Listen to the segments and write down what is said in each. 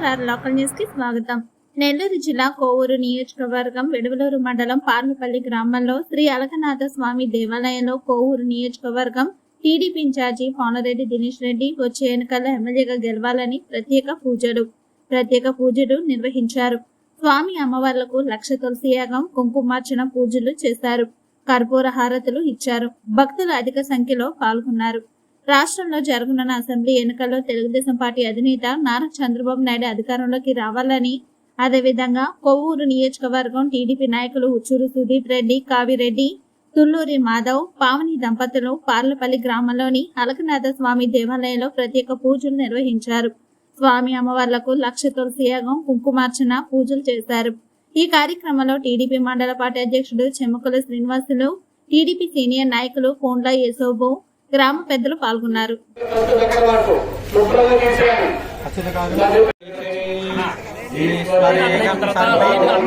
BRR local న్యూస్కి స్వాగతం. నెల్లూరు జిల్లా కోవూరు నియోజకవర్గం వెడువలూరు మండలం పార్లపల్లి గ్రామంలో శ్రీ అలకనాథ స్వామి దేవాలయంలో కోవూరు నియోజకవర్గం టీడీపీ ఇన్ఛార్జి పోనరెడ్డి దినేష్ రెడ్డి వచ్చే ఎన్నికల్లో ఎమ్మెల్యేగా గెలవాలని ప్రత్యేక పూజలు ప్రత్యేక పూజలు నిర్వహించారు. స్వామి అమ్మవార్లకు లక్ష తులసి యాగం కుంకుమార్చన పూజలు చేశారు. కర్పూర హారతులు ఇచ్చారు. భక్తులు అధిక సంఖ్యలో పాల్గొన్నారు. రాష్ట్రంలో జరగనున్న అసెంబ్లీ ఎన్నికల్లో తెలుగుదేశం పార్టీ అధినేత నారా చంద్రబాబు నాయుడు అధికారంలోకి రావాలని అదేవిధంగా కొవ్వూరు నియోజకవర్గం టీడీపీ నాయకులు ఉచ్చూరు సుదీప్ రెడ్డి కావిరెడ్డి తుల్లూరి మాధవ్ పావని దంపతులు పార్లపల్లి గ్రామంలోని అలకనాథ స్వామి దేవాలయంలో ప్రత్యేక పూజలు నిర్వహించారు. స్వామి అమ్మవార్లకు లక్ష తులసి యాగం కుంకుమార్చన పూజలు చేశారు. ఈ కార్యక్రమంలో టీడీపీ మండల పార్టీ అధ్యక్షుడు చెమ్మకుల శ్రీనివాసులు టీడీపీ సీనియర్ నాయకులు కోండ్ల యేసోబు గ్రామ పెద్దలు పాల్గొన్నారు చక్రవాటు శుభ్రంగా తీసేయండి ఈశ్వరేయం సర్వైర్మంగళం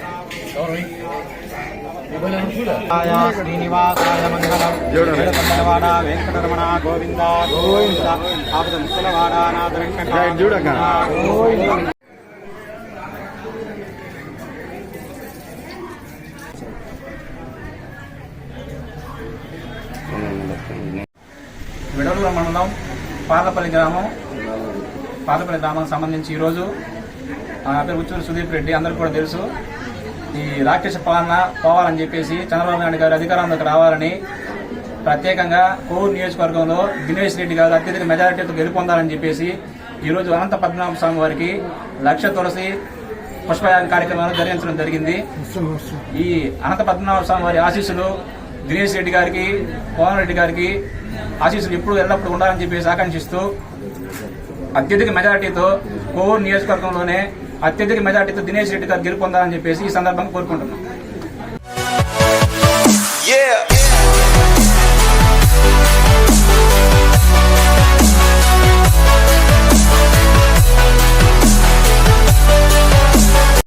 శ్రీనివాసాయ మంగళం. ఏడుకొండలవాడ వెంకటరమణ గోవింద గోవింద. ఆపద ముక్కలవాడ నాథ వెంకట గోవింద. విడవల మండలం పార్లపల్లి గ్రామం. పార్లపల్లి గ్రామానికి సంబంధించి ఈరోజు ఆ పేరు ఉచ్చూరు సుదీప్ రెడ్డి అందరికీ కూడా తెలుసు. ఈ రాక్షస పాలన పోవాలని చెప్పేసి చంద్రబాబు నాయుడు గారు అధికారంలోకి రావాలని ప్రత్యేకంగా కోవూరు నియోజకవర్గంలో దినేష్ రెడ్డి గారు అత్యధిక మెజారిటీతో గెలుపొందాలని చెప్పేసి ఈరోజు అనంత పద్మనాభ స్వామి వారికి లక్ష తులసి పుష్పయాగం కార్యక్రమాలు జరిగించడం జరిగింది. ఈ అనంత పద్మనాభ స్వామి వారి ఆశీస్సులు దినేష్ రెడ్డి గారికి పవన్ రెడ్డి గారికి ఆశీస్సులు ఎప్పుడు ఎల్లప్పుడూ ఉండాలని చెప్పేసి ఆకాంక్షిస్తూ అత్యధిక మెజారిటీతో కోవూరు నియోజకవర్గంలోనే అత్యధిక మెజార్టీతో దినేష్ రెడ్డి గారు గెలుపొందాలని చెప్పేసి ఈ సందర్భంగా కోరుకుంటున్నాం.